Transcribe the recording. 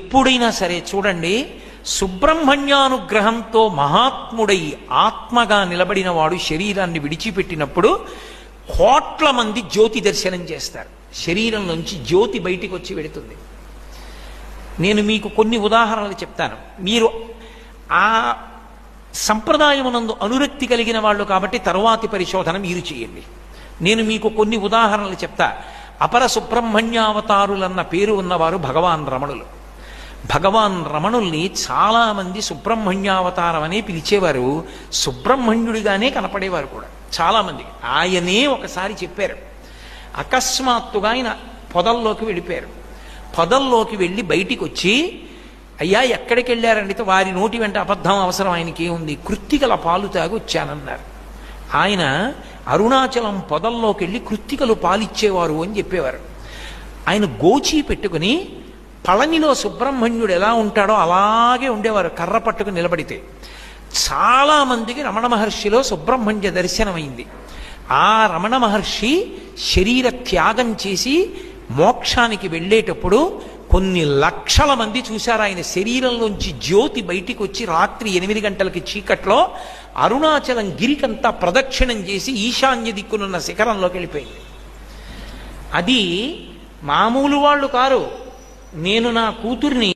ఎప్పుడైనా సరే చూడండి సుబ్రహ్మణ్యానుగ్రహంతో మహాత్ముడై ఆత్మగా నిలబడిన వాడు శరీరాన్ని విడిచిపెట్టినప్పుడు కోట్ల మంది జ్యోతి దర్శనం చేస్తారు. శరీరం నుంచి జ్యోతి బయటికి వచ్చి వెడుతుంది నేను మీకు కొన్ని ఉదాహరణలు చెప్తాను. మీరు ఆ సంప్రదాయమునందు అనురక్తి కలిగిన వాళ్ళు కాబట్టి తరువాతి పరిశోధన మీరు చేయండి. నేను మీకు కొన్ని ఉదాహరణలు చెప్తా. అపర సుబ్రహ్మణ్యావతారులన్న పేరు ఉన్నవారు భగవాన్ రమణులు. భగవాన్ రమణుల్ని చాలామంది సుబ్రహ్మణ్యావతారం అని పిలిచేవారు. సుబ్రహ్మణ్యుడిగానే కనపడేవారు కూడా. చాలామంది ఆయనే ఒకసారి చెప్పారు. అకస్మాత్తుగా ఆయన పొదల్లోకి వెళ్ళిపోయారు. పొదల్లోకి వెళ్ళి బయటికి వచ్చి అయ్యా ఎక్కడికి వెళ్ళారంటే వారి నోటి వెంట అబద్ధం అవసరం. ఆయనకి ఏముంది? కృత్తికల పాలు తాగి వచ్చానన్నారు. ఆయన అరుణాచలం పొదల్లోకి వెళ్ళి కృత్తికలు పాలిచ్చేవారు అని చెప్పేవారు. ఆయన గోచి పెట్టుకుని పళనిలో సుబ్రహ్మణ్యుడు ఎలా ఉంటాడో అలాగే ఉండేవారు కర్ర పట్టుకు నిలబడితే. చాలామందికి రమణ మహర్షిలో సుబ్రహ్మణ్య దర్శనమైంది. ఆ రమణ మహర్షి శరీర త్యాగం చేసి మోక్షానికి వెళ్ళేటప్పుడు కొన్ని లక్షల మంది చూశారు. ఆయన శరీరంలోంచి జ్యోతి బయటికి వచ్చి రాత్రి ఎనిమిది గంటలకి చీకట్లో అరుణాచలం గిరికంతా ప్రదక్షిణం చేసి ఈశాన్య దిక్కునున్న శిఖరంలోకి వెళ్ళిపోయింది. అది మామూలు వాళ్ళు కారు. నేను నా కూతుర్ని